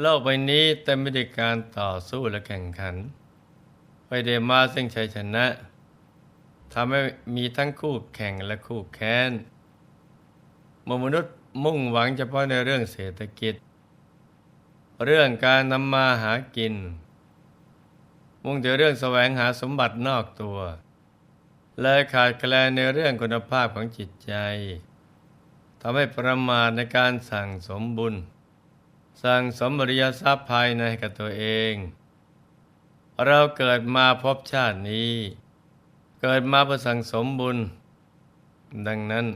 โลกใบนี้เต็มไปด้วยการต่อสู้และแข่งขันไม่ได้มาซึ่งชัยชนะทำให้มีทั้งคู่แข่งและคู่แค้นมมนุษย์มุ่งหวังเฉพาะในเรื่องเศรษฐกิจ เรื่องการนำมาหากิน มุ่งแต่เรื่องแสวงหาสมบัตินอกตัวเลยขาดแคลนในเรื่องคุณภาพของจิตใจทำให้ประมาทในการสั่งสมบุญ สั่งสมบริยทรัพย์ภายในกับตัวเอง เราเกิดมาพบชาตินี้ เกิดมาเพื่อสั่งสมบุญ ดังนั้น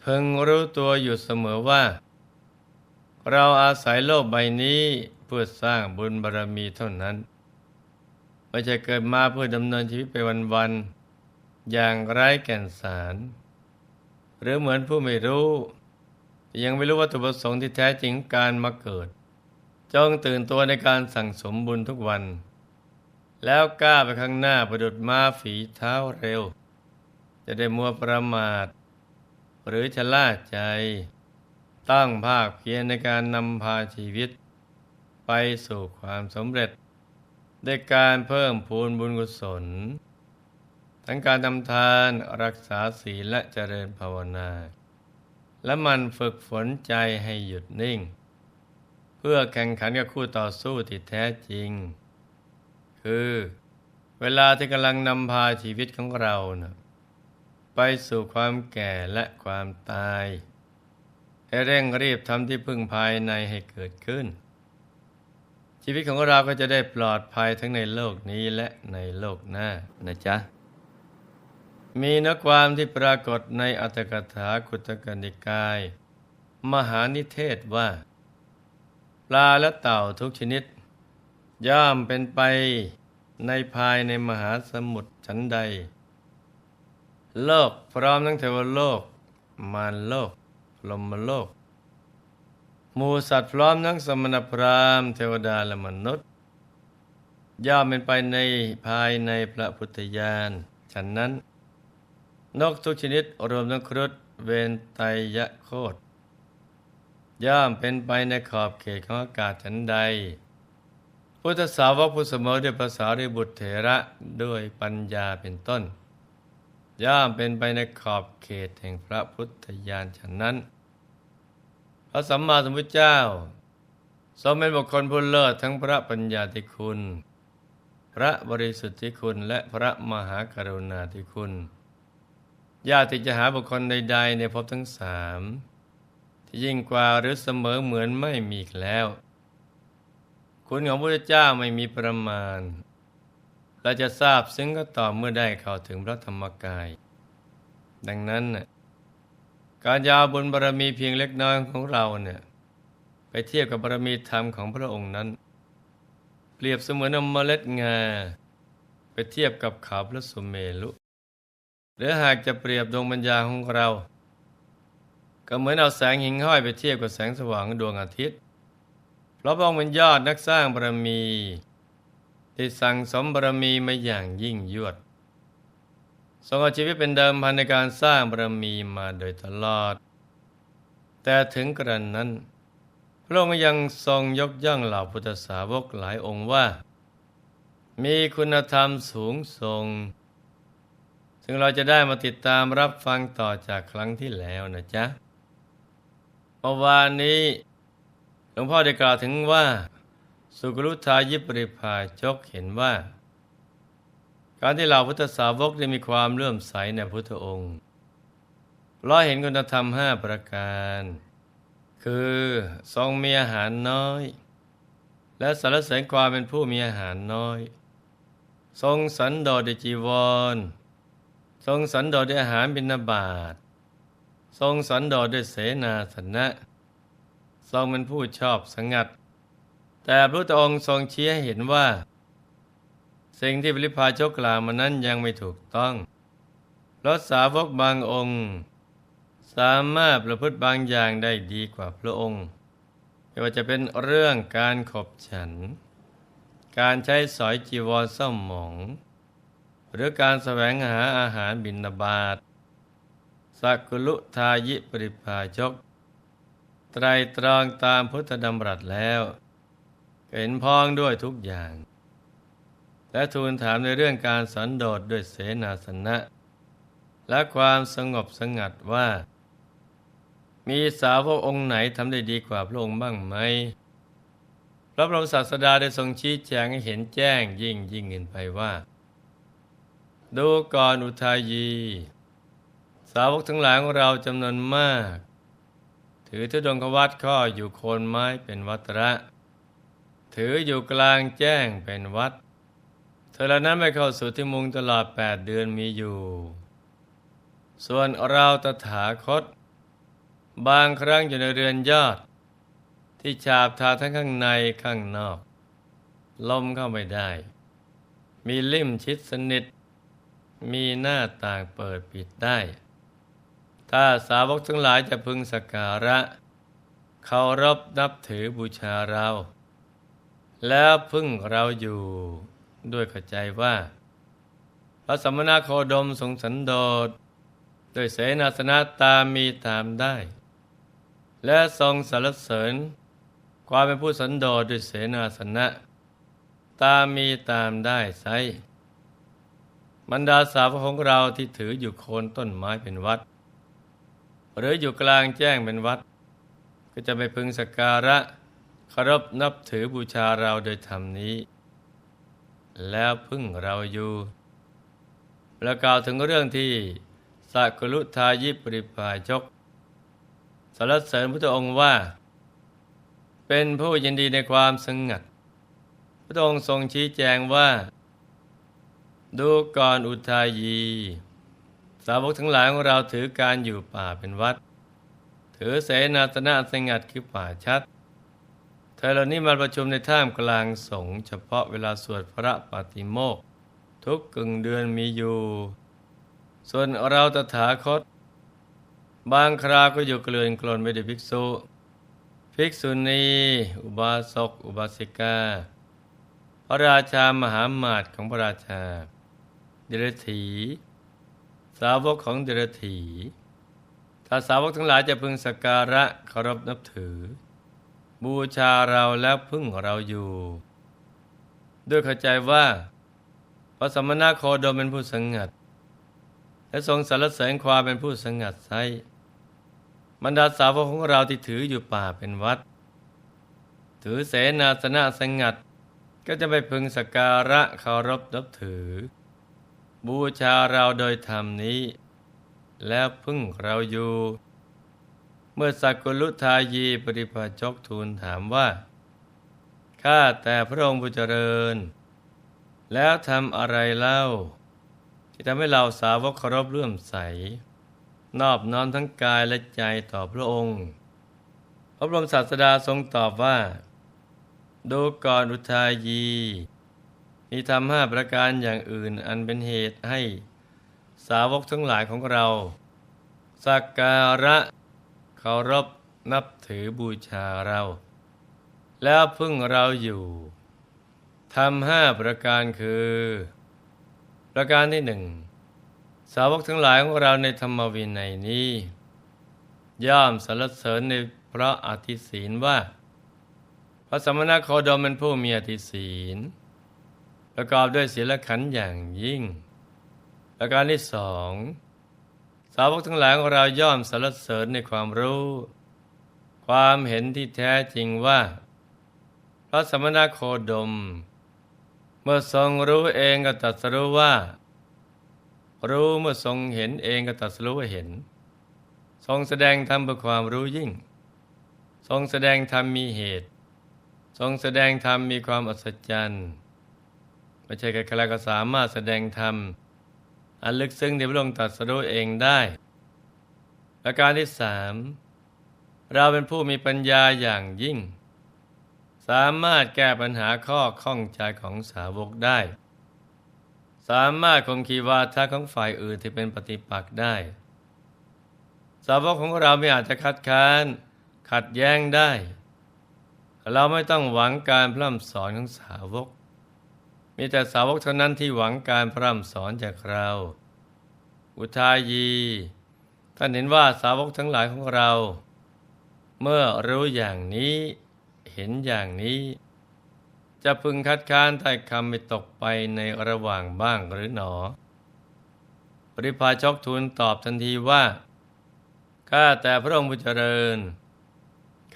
เพิ่งรู้ตัวอยู่เสมอว่า เราอาศัยโลกใบนี้เพื่อสร้างบุญบารรมีเท่านั้นไม่ใช่เกิดมาเพื่อดำเนินชีวิตไปวันๆอย่างไร้แก่นสาร หรือเหมือนผู้ไม่รู้ ยังไม่รู้วัตถุประสงค์ที่แท้จริงของการมาเกิด จงตื่นตัวในการสั่งสมบุญทุกวัน แล้วกล้าไปข้างหน้าประดุดม้าฝีเท้าเร็ว จะได้มัวประมาท หรือชะล่าใจ ตั้งภาคเพียรในการนำพาชีวิต ไปสู่ความสำเร็จด้วยการเพิ่มพูนบุญกุศล ทั้งการทำทานรักษาศีลและเจริญภาวนา และมันฝึกฝนใจให้หยุดนิ่ง เพื่อแข่งขันกับคู่ต่อสู้ที่แท้จริง คือ เวลาที่กำลังนำพาชีวิตของเรานะไปสู่ความแก่และความตายให้เร่งรีบทำที่พึ่งภายในให้เกิดขึ้น ชีวิตของเราก็จะได้ปลอดภัยทั้งในโลกนี้และในโลกหน้านะจ๊ะ มีนื้อความที่ปรากฏในอัตถกถาคุตกนิกาย มหานิเทศว่า ปลาและเต่าทุกชนิด ย่อมเป็นไปในภายในมหาสมุทรชั้นใด โลกพร้อมทั้งเทวโลก มารโลกลมโลกหมูสัตว์พร้อมทั้งสมณพราหมณ์เทวดาและมนุษย์ ย่อมเป็นไปในภายในพระพุทธญาณฉันนั้น นกทุกชนิดรวมทั้งครุฑเวนไตยะโคตย่อมเป็นไปในขอบเขตของอากาศฉันใด พุทธสาวกผู้เสมอด้วยภาษาริบุตรเถระด้วยปัญญาเป็นต้น ย่อมเป็นไปในขอบเขตแห่งพระพุทธญาณฉันนั้น พระสัมมาสัมพุทธเจ้าทรงเป็นบุคคลผู้เลิศทั้งพระปัญญาธิคุณ พระบริสุทธิคุณและพระมหากรุณาธิคุณ ยากที่จะหาบุคคลใด ๆ ในภพทั้งสามที่ยิ่งกว่าหรือเสมอเหมือนไม่มีอีกแล้ว คุณของพระเจ้าไม่มีประมาณ เราจะทราบซึ้งก็ต่อเมื่อได้เข้าถึงพระธรรมกาย ดังนั้น การยาวบุญบารรมีเพียงเล็กน้อยของเราเนี่ยไปเทียบกับบารมีธรรมของพระองค์นั้น เปรียบเสมือนอาเมล็ดงา ไปเทียบกับเขาพระสุเมรุ หรือหากจะเปรียบดวงปัญญาของเรา ก็เหมือนเอาแสงหิ่งห้อยไปเทียบกับแสงสว่างดวงอาทิตย์ เพราะพระองค์เป็นยอดนักสร้างบารมี ที่สั่งสมบารมีมาอย่างยิ่งยวด ทรงเอาชีวิตเป็นเดิมพันในการสร้างบารมีมาโดยตลอด แต่ถึงกระนั้น พระองค์ยังทรงยกย่องเหล่าพุทธสาวกหลายองค์ว่า มีคุณธรรมสูงส่ง ซึ่งเราจะได้มาติดตามรับฟังต่อจากครั้งที่แล้วนะจ๊ะเมื่อวานนี้หลวงพ่อได้กล่าวถึงว่า สุกรุทายิปริภาจกเห็นว่า การที่เหล่าพุทธสาวกได้มีความเลื่อมใสในพุทธองค์เราเห็นคุณธรรมห้าประการ คือทรงมีอาหารน้อย และสารเสริญความเป็นผู้มีอาหารน้อย ทรงสันโดษจีวร ทรงสันโดษด้วยอาหารบิณฑบาตทรงสันโดษด้วยเสนาสนะ ทรงเป็นผู้ชอบสงัด แต่พระพุทธองค์ทรงชี้ให้เห็นว่า สิ่งที่ปริพาชกกล่าวมานั้นยังไม่ถูกต้องเพราะสาวกบางองค์ สามารถประพฤติบางอย่างได้ดีกว่าพระองค์ไม่ว่าจะเป็นเรื่องการขบฉัน การใช้สอยจีวรเศร้าหมอง หรือการแสวงหาอาหารบิณฑบาตสักกุลุทายิปริพาชก ไตรตรองตามพุทธดำรัสแล้วเห็นพ้องด้วยทุกอย่าง และทูลถามในเรื่องการสันโดษด้วยเสนาสนะ และความสงบสงัดว่า มีสาวกองค์ไหนทำได้ดีกว่าพระองค์บ้างไหมพระบรมศาสดาได้ทรงชี้แจงให้เห็นแจ้งยิ่งยิ่งขึ้นไปว่า ดูก่อนอุทายี สาวกทั้งหลายของเราจำนวนมาก ถือทุดงควัดข้ออยู่โคนไม้เป็นวัตระ ถืออยู่กลางแจ้งเป็นวัด เธอเหล่านั้นไม่เข้าสู่ที่มุงตลอดแปดเดือนมีอยู่ ส่วนเราตถาคต บางครั้งอยู่ในเรือนยอด ที่ฉาบทาทั้งข้างในข้างนอก ลมเข้าไม่ได้ มีลิ่มชิดสนิท มีหน้าต่างเปิดปิดได้ ถ้าสาวกทั้งหลายจะพึงสักการะเคารพนับถือบูชาเรา แล้วพึ่งเราอยู่ด้วยเข้าใจว่า พระสมณโคดมทรงสันโดษโดยเสนาสนะตามมีตามได้ และทรงสรรเสริญ ความเป็นผู้สันโดษด้วยเสนาสนะ ตามมีตามได้ไซ บรรดาสาวกของเราที่ถืออยู่โคนต้นไม้เป็นวัด หรืออยู่กลางแจ้งเป็นวัด ก็จะไปพึงสักการะเคารพนับถือบูชาเราโดยธรรมนี้ แล้วพึ่งเราอยู่ แล้วกล่าวถึงเรื่องที่สักลุทายิปริพายชกสรรเสริญพระองค์ว่า เป็นผู้ยินดีในความสงัด พระองค์ทรงชี้แจงว่า ดูก่อนอุทายี สาวกทั้งหลายของเราถือการอยู่ป่าเป็นวัด ถือเสนาสนะสงัดคือป่าชัดเธอเหล่านี้มาประชุมในท่ามกลางสงฆ์เฉพาะเวลาสวดพระปฏิโมกข์ทุกกึ่งเดือนมีอยู่ ส่วนเราตถาคต บางคราก็อยู่เกลื่อนกลนไม่ได้ภิกษุ ภิกษุณี อุบาสก อุบาสิกา พระราชามหามาตของพระราชา เดรถีสาวกของเดรถีถ้าสาวกทั้งหลายจะพึงสักการะเคารพนับถือ บูชาเราแล้วพึ่งเราอยู่ ด้วยเข้าใจว่า พระสมณโคดมเป็นผู้สงัด และทรงสรรเสริญความเป็นผู้สงัดไซบรรดาสาวกของเราที่ถืออยู่ป่าเป็นวัด ถือเสนาสนะสงัดก็จะไปพึงสักการะเคารพนับถือ บูชาเราโดยธรรมนี้ แล้วพึ่งเราอยู่ เมื่อสักกุลุทายีปริภาชกทูลถามว่าข้าแต่พระองค์ผู้เจริญ แล้วทำอะไรเล่า ที่ทำให้เราสาวกเคารพเลื่อมใส นอบน้อมทั้งกายและใจต่อพระองค์ พระบรมศาสดาทรงตอบว่า ดูก่อนอุทายี มีทำห้าประการอย่างอื่นอันเป็นเหตุให้สาวกทั้งหลายของเรา สักการะเคารพนับถือบูชาเรา แล้วพึ่งเราอยู่ทำห้าประการคือ ประการที่หนึ่งสาวกทั้งหลายของเราในธรรมวินัยนี้ ย่อมสรรเสริญในพระอธิศีลว่า พระสมณโคดมเป็นผู้มีอธิศีล ประกอบด้วยศีลขันธ์อย่างยิ่ง ประการที่สองสาวกทั้งหลายของเราย่อมสรรเสริญในความรู้ ความเห็นที่แท้จริงว่า พระสมณโคดม เมื่อทรงรู้เองก็ตรัสรู้ว่า รู้เมื่อทรงเห็นเองก็ตรัสรู้ว่าเห็น ทรงแสดงธรรมเพื่อความรู้ยิ่ง ทรงแสดงธรรมมีเหตุ ทรงแสดงธรรมมีความอัศจรรย์ ไม่ใช่ใครๆก็สามารถแสดงธรรม อันลึกซึ้งที่พระองค์ตรัสรู้เองได้ประการที่สามเราเป็นผู้มีปัญญาอย่างยิ่ง สามารถแก้ปัญหาข้อข้องใจของสาวกได้ สามารถคมขีวาทะของฝ่ายอื่นที่เป็นปฏิปักษ์ได้ สาวกของเราไม่อาจจะคัดค้าน ขัดแย้งได้ เราไม่ต้องหวังการพร่ำสอนของสาวก มีแต่สาวกเท่านั้นที่หวังการพร่ำสอนจากเรา อุทายี ท่านเห็นว่าสาวกทั้งหลายของเรา เมื่อรู้อย่างนี้เห็นอย่างนี้ จะพึงคัดค้านไต่คำไม่ตกไปในระหว่างบ้างหรือหนอ ปริพาชกทูลตอบทันทีว่า ข้าแต่พระองค์ผู้เจริญ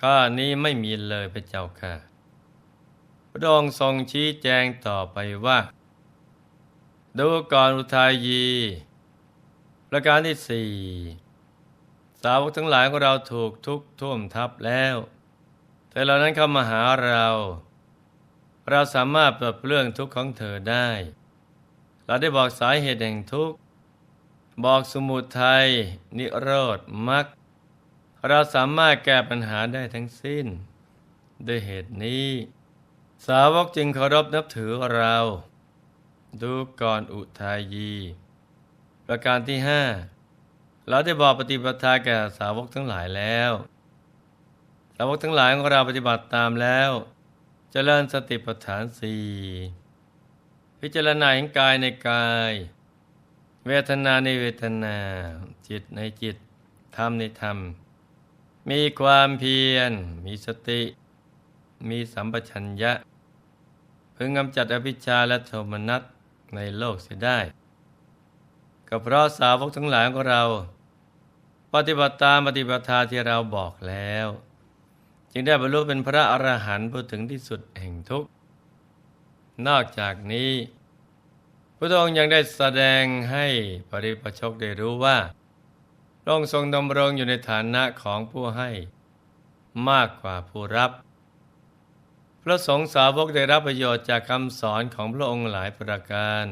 ข้านี้ไม่มีเลยพระเจ้าค่ะ พระองค์ทรงชี้แจงต่อไปว่า ดูก่อนอุทายี ประการที่สี่สาวกทั้งหลายของเราถูกทุกท่วมทับแล้ว แต่เหล่านั้นเข้ามาหาเรา เราสามารถปลดเปลื้องทุกข์ของเธอได้ เราได้บอกสาเหตุแห่งทุกข์ บอกสมุทัยนิโรธมรรคเราสามารถแก้ปัญหาได้ทั้งสิ้น ด้วยเหตุนี้ สาวกจึงเคารพนับถือเรา ดูก่อนอุทายี ประการที่ห้าเราได้บอกปฏิปทาแก่สาวกทั้งหลายแล้ว สาวกทั้งหลายของเราปฏิบัติตามแล้วจเจริญสติปัฏฐานสี่พิจารณาเห็นกายในกาย เวทนาในเวทนา จิตในจิต ธรรมในธรรม มีความเพียร มีสติ มีสัมปชัญญะ พึงกำจัดอภิชาและโทมนัสในโลกเสียได้ ก็เพราะสาวกทั้งหลายของเรา ปฏิบัติตามปฏิบัติที่เราบอกแล้ว จึงได้บรรลุเป็นพระอรหันต์ผู้ถึงที่สุดแห่งทุกข์นอกจากนี้ พระองค์ยังได้แสดงให้ปริปชกได้รู้ว่าพระองค์ทรงดำรงอยู่ในฐานะของผู้ให้ มากกว่าผู้รับ พระสงฆ์สาวกได้รับประโยชน์จากคำสอนของพระองค์หลายประการ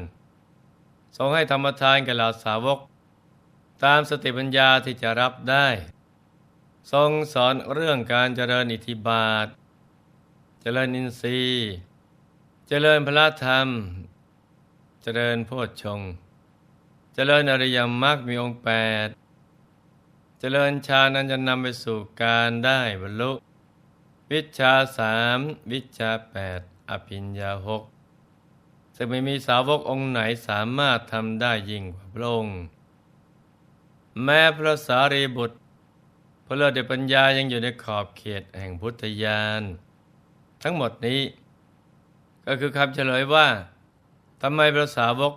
ทรงให้ธรรมทานแก่เหล่าสาวก ตามสติปัญญาที่จะรับได้ ทรงสอนเรื่องการเจริญอิทธิบาท เจริญอินทรีย์ เจริญพระธรรม เจริญโพชฌงเจริญอริยมรรคมีองค์แปด เจริญฌานนั้นจะนำไปสู่การได้บรรลุ วิชาสามวิชาแปดอภิญญาหกซึ่งไม่มีสาวกองค์ไหนสามารถทำได้ยิ่งกว่าพระองค์แม้พระสารีบุตรพระเลิศเดปัญญายังอยู่ในขอบเขตแห่งพุทธญาณทั้งหมดนี้ ก็คือคำเฉลยว่าทำไมพระสาวก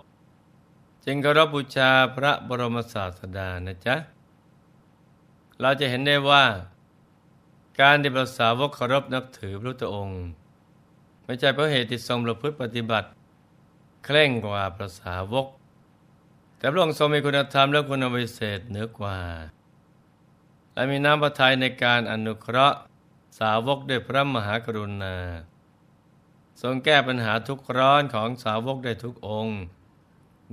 จึงเคารพบูชาพระบรมศาสดานะจ๊ะ เราจะเห็นได้ว่า การที่พระสาวกเคารพนับถือพระพุทธองค์ ไม่ใช่เพราะเหตุที่ทรงประพฤติปฏิบัติ เคร่งกว่าพระสาวก แต่พระองค์ทรงมีคุณธรรมและคุณวิเศษเหนือกว่า และมีน้ำพระทัยในการอนุเคราะห์สาวกด้วยพระมหากรุณา ทรงแก้ปัญหาทุกร้อนของสาวกได้ทุกองค์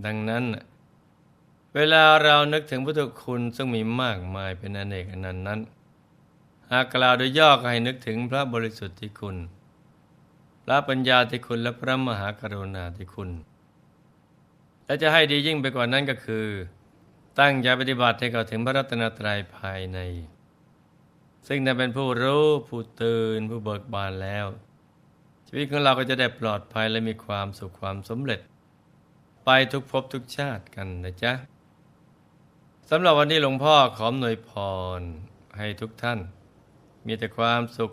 ดังนั้น เวลาเรานึกถึงพุทธคุณซึ่งมีมากมายเป็นอเนกอนันต์นั้น หากกล่าวโดยย่อก็ให้นึกถึงพระบริสุทธิ์ที่คุณ พระปัญญาที่คุณและพระมหากรุณาที่คุณ และจะให้ดียิ่งไปกว่านั้นก็คือ ตั้งใจปฏิบัติให้เข้าถึงพระรัตนตรัยภายใน ซึ่งนั้นเป็นผู้รู้ผู้ตื่นผู้เบิกบานแล้ว ชีวิตของเราก็จะได้ปลอดภัยและมีความสุขความสำเร็จ ไปทุกภพทุกชาติกันนะจ๊ะสำหรับวันนี้หลวงพ่อขอหน่วยพรให้ทุกท่าน มีแต่ความสุข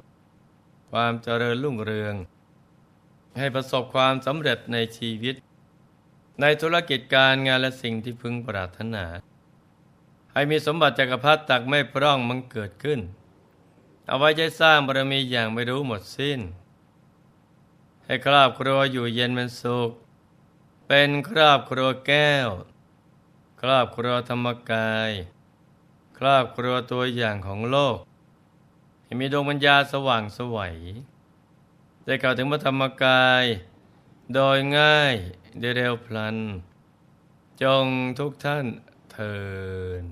ความเจริญรุ่งเรือง ให้ประสบความสำเร็จในชีวิต ในธุรกิจการงานและสิ่งที่พึงปรารถนา ให้มีสมบัติจักรพรรดิตักไม่พร่องมันเกิดขึ้น เอาไว้ใช้สร้างบารมีอย่างไม่รู้หมดสิ้น ให้ครอบครัวอยู่เย็นเป็นสุข เป็นครอบครัวแก้ว ครอบครัวธรรมกาย ครอบครัวตัวอย่างของโลก ให้มีดวงปัญญาสว่างสวัยได้กล่าวถึงพระธรรมกาย โดยง่ายได้เร็วพลัน จงทุกท่านเทิน